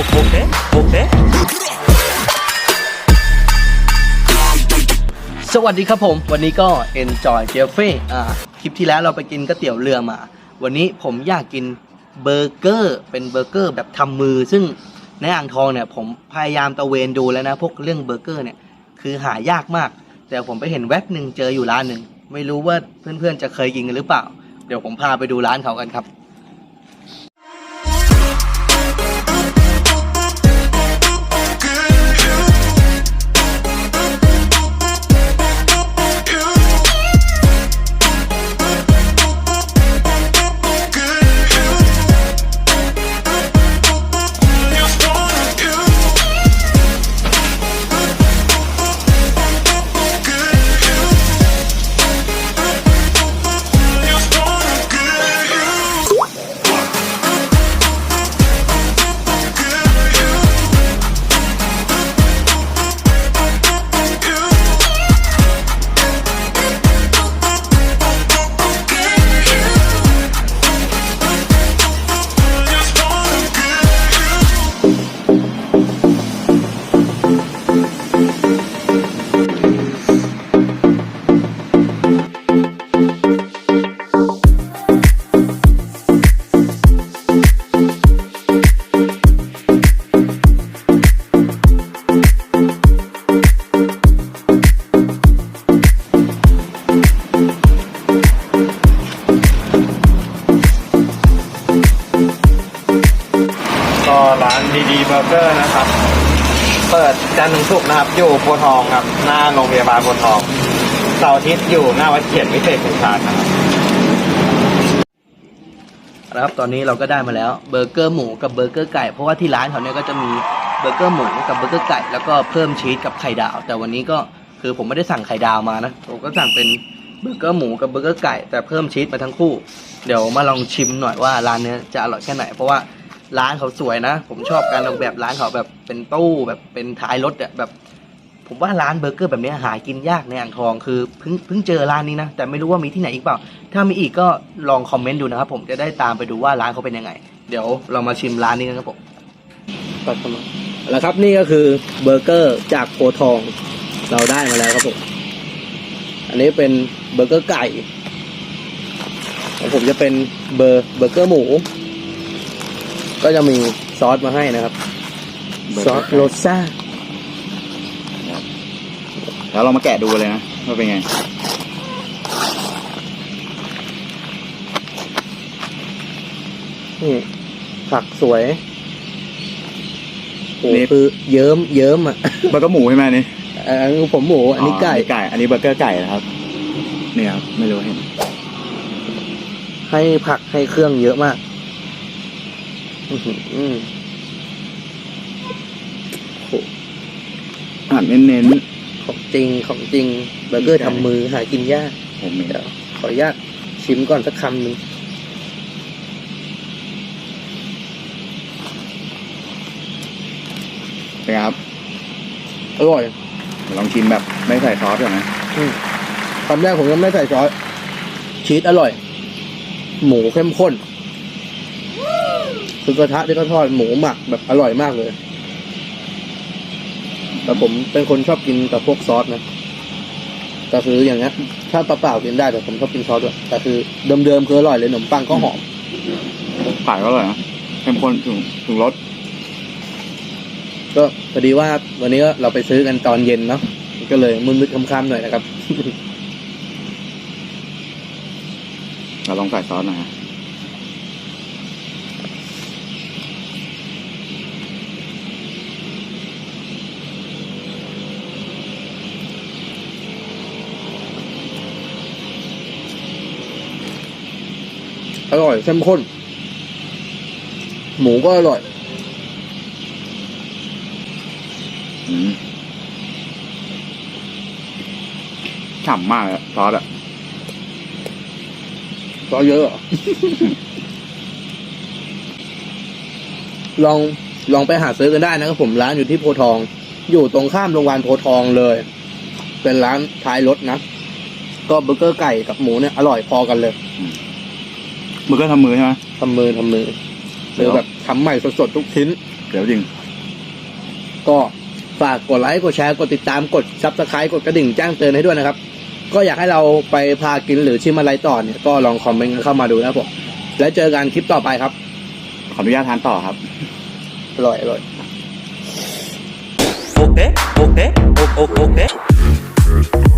Okay, okay. สวัสดีครับผม วันนี้ก็ Enjoy j e f f y อ่าคลิปที่แล้วเราไปกินก๋วยเตี๋ยวเรือมา วันนี้ผมอยากกินเบอร์เกอร์เป็นเบอร์เกอร์แบบทำมือ ซึ่งในอ่างทองเนี่ยผมพยายามตะเวนดูแล้วนะ พวกเรื่องเบอร์เกอร์เนี่ยคือหายากมาก แต่ผมไปเห็นแว็บหนึ่งเจออยู่ร้านหนึ่งไม่รู้ว่าเพื่อนๆจะเคยกินกันหรือเปล่า เดี๋ยวผมพาไปดูร้านเขากันครับ ดีดีเบอร์เกอร์นะครับ เปิดจันทร์ถึงศุกร์นะครับ อยู่โพทองครับ หน้าโรงพยาบาลโพทองเสาร์อาทิตย์อยู่หน้าวัดเขียนวิเศษสงสานะครับนะครับตอนนี้เราก็ได้มาแล้วเบอร์เกอร์หมูกับเบอร์เกอร์ไก่ เพราะว่าที่ร้านเขาเนี่ยก็จะมีเบอร์เกอร์หมูกับเบอร์เกอร์ไก่แล้วก็เพิ่มชีสกับไข่ดาว แต่วันนี้ก็คือผมไม่ได้สั่งไข่ดาวมานะผมก็สั่งเป็นเบอร์เกอร์หมูกับเบอร์เกอร์ไก่แต่เพิ่มชีสมาทั้งคู่ เดี๋ยวมาลองชิมหน่อยว่าร้านเนี้ยจะอร่อยแค่ไหนเพราะว่า ร้านเขาสวยนะ ผมชอบการออกแบบร้านเขาแบบเป็นตู้แบบเป็นท้ายรถอะแบบ ผมว่าร้านเบอร์เกอร์แบบนี้หากินยากในอ่างทองคือเพิ่งเพิ่งเจอร้านนี้นะ แต่ไม่รู้ว่ามีที่ไหนอีกเปล่า ถ้ามีอีกก็ลองคอมเมนต์ดูนะครับผมจะได้ตามไปดูว่าร้านเขาเป็นยังไง เดี๋ยวเรามาชิมร้านนี้กันครับผมปัดเข้ามาแล้วครับนี่ก็คือเบอร์เกอร์จากโพทองเราได้มาแล้วครับผมอันนี้เป็นเบอร์เกอร์ไก่ของผมจะเป็นเบอร์เบอร์เกอร์หมู ก็จะมีซอสมาให้นะครับ ซอสโรซ่าแล้วเรามาแกะดูเลยนะว่าเป็นไง นี่ผักสวยโอ้นี่คือเยิ้มเยิ้มอะเบอร์เกอร์หมูใช่ไหมนี่อันนี้ผมหมูอันนี้ไก่ไก่ อันนี้เบอร์เกอร์ไก่นะครับเนี่ยครับไม่รู้เห็น ให้ผักให้เครื่องเยอะมาก อื้อหืออืมอ่านเน้นของจริงของจริงเบอร์เกอร์ทำมือหากินยากๆผมมีเดี๋ยวขออนุญาตชิมก่อนสักคำหนึ่งเป็นไงครับ อร่อยลองชิมแบบไม่ใส่ซอสก่อนนะคำแรกผมยังไม่ใส่ซอสชีสอร่อย หมูเข้มข้น คือกระทะที่เขาทอดหมูหมักแบบอร่อยมากเลย แต่ผมเป็นคนชอบกินกับพวกซอสนะแต่คืออย่างเงี้ยถ้าเปล่าๆกินได้แต่ผมชอบกินซอสด้วยแต่คือเดิมๆคืออร่อยเลยขนมปังก็หอมขายก็อร่อยนะเข้มข้นถึงถึงรสก็พอดีว่าวันนี้ก็เราไปซื้อกันตอนเย็นเนาะก็เลยมืดๆค่ำๆหน่อยนะครับเราลองใส่ซอสหน่อย อร่อยเข้มข้น หมูก็อร่อยฉ่ำมากอะซอสอะก็เยอะ ลองลองไปหาซื้อกันได้นะครับผมร้านอยู่ที่โพทอง อยู่ตรงข้ามโรงพยาบาลโพทองเลย เป็นร้านท้ายรถนะ ก็เบอร์เกอร์ไก่กับหมูเนี่ยอร่อยพอกันเลย มือก็ทำมือใช่ไหมทำมือทำมือเดี๋คือยวแบบทำใหม่สดๆทุกชิ้น เดี๋ยวจริง ก็ฝากกดไลค์กดแชร์กดติดตามกดซับสไครต์กดกระดิ่งแจ้งเตือนให้ด้วยนะครับ ก็อยากให้เราไปพากินหรือชิมอะไรต่อเนี่ยก็ลองคอมเมนต์กันเข้ามาดูนะครับผมแล้วเจอกันคลิปต่อไปครับ ขออนุญาตทานต่อครับอร่อยอร่อย okay, okay, okay, okay.